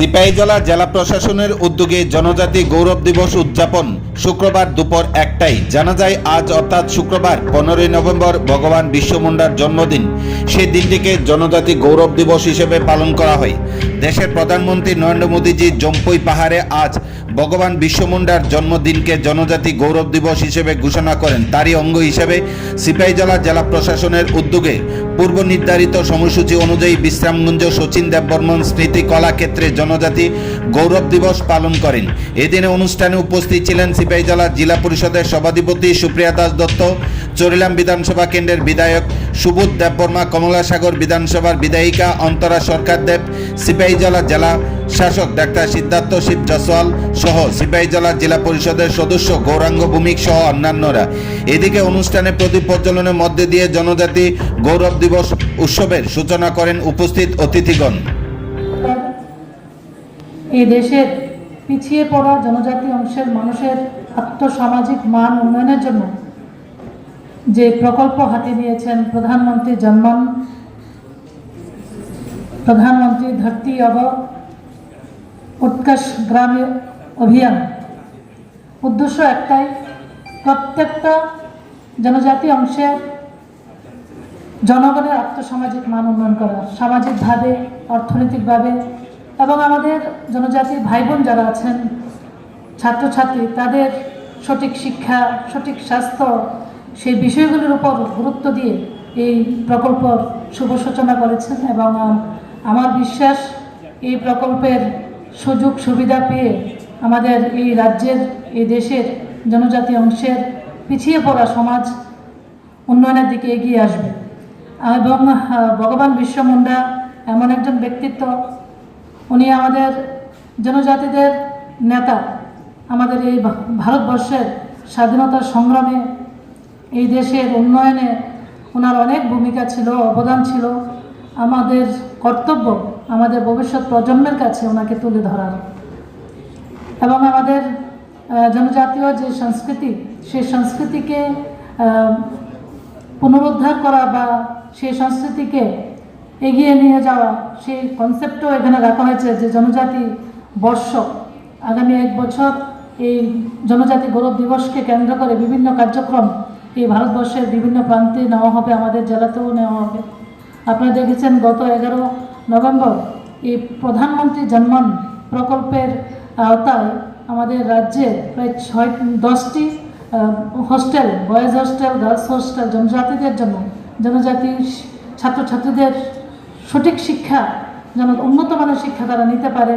সিপাহীজলা জেলা প্রশাসনের উদ্যোগে জনজাতি গৌরব দিবস উদযাপন শুক্রবার দুপুর একটাই জানা যায়, আজ অর্থাৎ শুক্রবার, পনেরোই নভেম্বর, ভগবান বিশ্বমুন্ডার জন্মদিন। সেই দিনটিকে জনজাতি গৌরব দিবস হিসেবে পালন করা হয়। দেশের প্রধানমন্ত্রী নরেন্দ্র মোদীজি জম্পুই পাহাড়ে আজ ভগবান বিশ্বমুন্ডার জন্মদিনকে জনজাতি গৌরব দিবস হিসেবে ঘোষণা করেন। তারই অঙ্গ হিসেবে সিপাহীজলা জেলা প্রশাসনের উদ্যোগে পূর্ব নির্ধারিত সময়সূচি অনুযায়ী বিশ্রামগঞ্জ সচিন দেববর্মন স্মৃতি কলাক্ষেত্রে জনজাতি গৌরব দিবস পালন করেন। এদিনে অনুষ্ঠানে উপস্থিত ছিলেন সিপাহীজলা জেলা জেলা পরিষদের সভাধিপতি সুপ্রিয়া দাস দত্ত, চরিলাম বিধানসভা কেন্দ্রের বিধায়ক সুবোধ দেববর্মা, কমলাসাগর বিধানসভার বিধায়িকা অন্তরা সরকার দেব সিপাহীজলা জেলা শাসক ডাক্তার সিদ্ধার্থ শিব জসওয়াল সহ সিপাহীজলা জেলা পরিষদের সদস্য গৌরাঙ্গ ভূমিক সহ অন্যান্যরা। এদিকে অনুষ্ঠানে প্রদীপ প্রজ্বলনের মধ্যে দিয়ে জনজাতি গৌরব দিবস উৎসবের সূচনা করেন উপস্থিত অতিথিগণ। এই দেশের পিছিয়ে পড়া জনজাতি অংশের মানুষের আত্মসামাজিক মান উন্নয়নের জন্য যে প্রকল্প হাতে নিয়েছেন প্রধানমন্ত্রী জন্মন, প্রধানমন্ত্রী ধরতি অব উৎকর্ষ গ্রামে অভিযান। উদ্দেশ্য একটাই, প্রত্যেকটা জনজাতি অংশের জনগণের আর্থসামাজিক মান উন্নয়ন করা, সামাজিকভাবে, অর্থনৈতিকভাবে এবং আমাদের জনজাতির ভাই বোন যারা আছেন, ছাত্রছাত্রী, তাদের সঠিক শিক্ষা, সঠিক স্বাস্থ্য, সেই বিষয়গুলির উপর গুরুত্ব দিয়ে এই প্রকল্পর শুভ সূচনা করেছেন এবং আম- আমার বিশ্বাস এই প্রকল্পের সুযোগ সুবিধা পেয়ে আমাদের এই রাজ্যের, এই দেশের জনজাতি অংশের পিছিয়ে পড়া সমাজ উন্নয়নের দিকে এগিয়ে আসবে। এবং ভগবান বিশ্ব মুন্ডা এমন একজন ব্যক্তিত্ব। উনি আমাদের জনজাতিদের নেতা। আমাদের এই ভারতবর্ষের স্বাধীনতার সংগ্রামে এই দেশের উন্নয়নে ওনার অনেক ভূমিকা ছিল, অবদান ছিল। আমাদের কর্তব্য, আমাদের ভবিষ্যৎ প্রজন্মের কাছে ওনাকে তুলে ধরার। এবং আমাদের জনজাতীয় যে সংস্কৃতি, সেই সংস্কৃতিকে পুনরুদ্ধার করা বা সেই সংস্কৃতিকে এগিয়ে নিয়ে যাওয়া, সেই কনসেপ্টও এখানে রাখা হয়েছে যে জনজাতি বর্ষ। আগামী এক বছর এই জনজাতি গৌরব দিবসকে কেন্দ্র করে বিভিন্ন কার্যক্রম এই ভারতবর্ষের বিভিন্ন প্রান্তে নেওয়া হবে, আমাদের জেলাতেও নেওয়া হবে। আপনারা দেখেছেন গত এগারো নভেম্বর এই প্রধানমন্ত্রী জন্মন প্রকল্পের আওতায় আমাদের রাজ্যে প্রায় ছয় দশটি hostel boys hostel girls hostel জনজাতিদের জন্য জনজাতি ছাত্রছাত্রীদের সঠিক শিক্ষা যেন উন্নত মানের শিক্ষা তারা নিতে পারে।